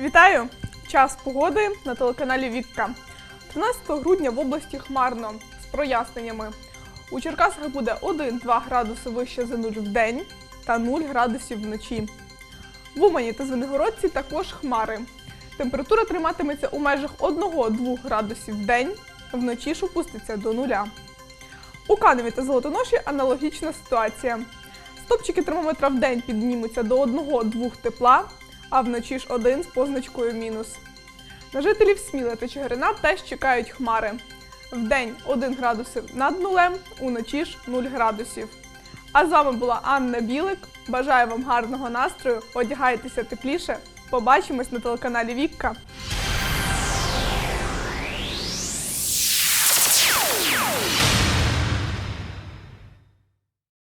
Вітаю! Час погоди на телеканалі Вікка. 13 грудня в області хмарно з проясненнями. У Черкасах буде 1-2 градуси вище за нуль в день та 0 градусів вночі. В Умані та Звенигородці також хмари. Температура триматиметься у межах 1-2 градусів в день, вночі ж опуститься до нуля. У Каневі та Золотоноші аналогічна ситуація. Стопчики термометра в день піднімуться до 1-2 тепла, а вночі ж один з позначкою мінус. На жителів Сміла та Чигирина теж чекають хмари. Вдень 1 градус над нулем, уночі ж 0 градусів. А з вами була Анна Білик. Бажаю вам гарного настрою, одягайтеся тепліше. Побачимось на телеканалі Вікка.